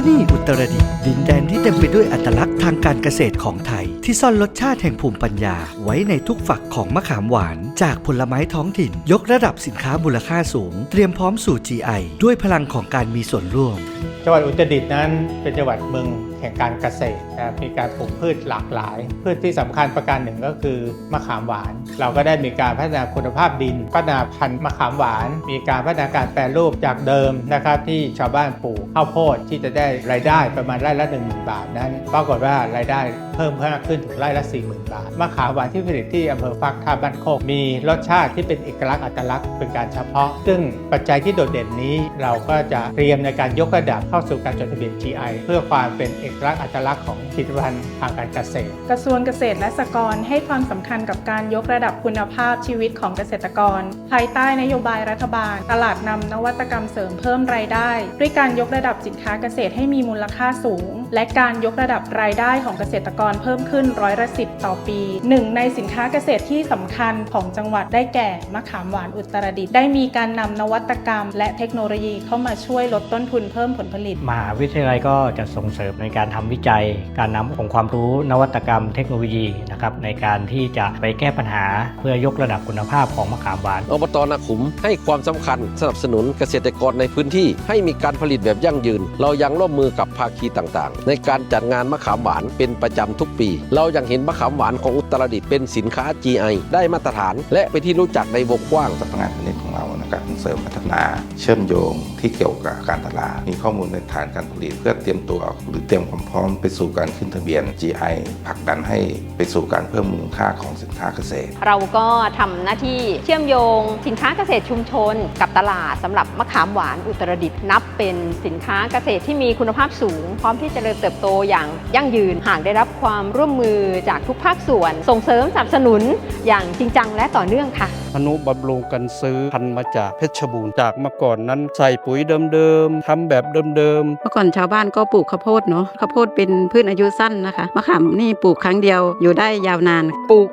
ที่นี่อุตรดิตถ์ดินแดนที่เต็มไปด้วยอัตลักษณ์ทางการเกษตรของไทย ที่ซ่อนรสชาติแห่งภูมิปัญญา ไว้ในทุกฝักของมะขามหวาน จากผลไม้ท้องถิ่น ยกระดับสินค้ามูลค่าสูง เตรียมพร้อมสู่ GI ด้วยพลังของการมีส่วนร่วม จังหวัดอุตรดิตถ์นั้นเป็นจังหวัดเมืองแห่งการเกษตรนะครับมีการปลูกพืชหลากหลาย พืชที่สำคัญประการหนึ่งก็คือมะขามหวาน เราก็ได้มีการพัฒนาคุณภาพดิน พัฒนาพันธุ์มะขามหวาน มีการพัฒนาการแปรรูปจากเดิมนะครับที่ชาวบ้านปลูกข้าวโพดที่จะได้รายได้ประมาณไร่ละ 1 0,000 บาทนั้นปรากฏว่ารายได้เพิ่มเพิ่มขึ้นถึงไร่ละ 40,000 บาทมะขามหวานที่ผลิตที่อำเภอฟักท่าบ้านโคกมีรสชาติที่เป็นเอกลักษณ์อัตลักษณ์เป็นการเฉพาะ ซึ่งปัจจัยที่โดดเด่นนี้เราก็จะเตรียมในการยกระดับเข้าสู่การจดทะเบียน GI เพื่อความเป็นเอกลักษณ์อัตลักษณ์ของผลิตภัณฑ์ทางการเกษตร กระทรวงเกษตรและสหกรณ์ให้ความสำคัญกับการยกระดับคุณภาพชีวิตของเกษตรกร ภายใต้นโยบายรัฐบาล ตลาดนำนวัตกรรมเสริมเพิ่มรายได้ ด้วยการยกระดับสินค้าเกษตรให้ให้มีมูลค่าสูง และการยกระดับรายได้ของเกษตรกรเพิ่มขึ้นร้อยละสิบต่อปีหนึ่งในสินค้าเกษตรที่สำคัญของจังหวัดได้แก่มะขามหวานอุตรดิตถ์ได้มีการนำนวัตกรรม และเทคโนโลยีเข้ามาช่วยลดต้นทุนเพิ่มผลผลิตมหาวิทยาลัยก็จะส่งเสริมในการทำวิจัย การนำองค์ความรู้นวัตกรรม เทคโนโลยีนะครับในการที่จะไปแก้ปัญหาเพื่อยกระดับคุณภาพของมะขามหวานอบตนาขุมให้ความสำคัญสนับสนุนเกษตรกรในพื้นที่ ให้มีการผลิตแบบยั่งยืน เรายังร่วมมือกับภาคีต่างๆในการจัดงานมะขามหวานเป็นประจำทุกปี เรายังเห็นมะขามหวานของอุตรดิตถ์เป็นสินค้า GI ได้มาตรฐาน และเป็นที่รู้จักในวงกว้างสำนักงานพาณิชย์ของเรานะครับส่งเสริมพัฒนา เชื่อมโยงที่เกี่ยวกับการตลาด มีข้อมูลในฐานการผลิตเพื่อเตรียมตัวหรือเตรียมความพร้อมไปสู่การขึ้นทะเบียน GI ผลักดันให้ไปสู่การเพิ่มมูลค่าของสินค้าเกษตร เราก็ทำหน้าที่เชื่อมโยงสินค้าเกษตรชุมชน กับตลาดสำหรับมะขามหวานอุตรดิตถ์นับเป็นสินค้าเกษตรที่มีคุณภาพสูงพร้อมที่จะเจริญเติบโตอย่างยั่งยืน หากได้รับความร่วมมือจากทุกภาคส่วน ส่งเสริมสนับสนุนอย่างจริงจังและต่อเนื่องค่ะอนุบำรุงกันซื้อพันธุ์มาจากเพชรบูรณ์จากเมื่อก่อนนั้นใส่ปุ๋ยเดิมๆทำแบบเดิมเมื่อก่อนชาวบ้านก็ปลูกข้าวโพดเนาะข้าวโพดเป็นพืชอายุสั้นนะคะมะขามนี่ปลูกครั้งเดียวอยู่ได้ยาวนาน ปลูก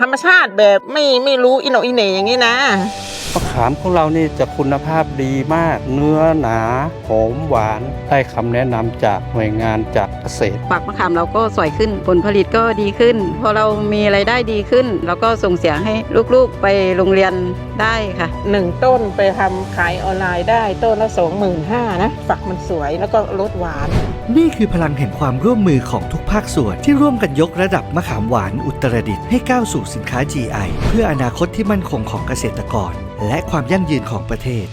ธรรมชาติแบบไม่ไม่รู้อิโหนอิเหน่อย่างนี้นะๆ มะขามของเรานี่จะคุณภาพดีมาก เนื้อหนาหอมหวานได้คำแนะนำจากหน่วยงานจากเกษตรฝักมะขามเราก็สวยขึ้น ผลผลิตก็ดีขึ้น พอเรามีไรายได้ดีขึ้นเราก็ส่งเสียงให้ลูกๆไปโรงเรียนได้ค่ะหนึ่งต้นไปทำขายออนไลน์ได้ต้นละสองหมื่นห้านะฝักมันสวยแล้วก็รสหวาน นี่คือพลังแห่งความร่วมมือของทุกภาคส่วนที่ร่วมกันยกระดับมะขามหวานอุตรดิตถ์ให้ก้าวสู่สินค้า GI เพื่ออนาคตที่มั่นคงของเกษตรกร และความยั่งยืนของประเทศ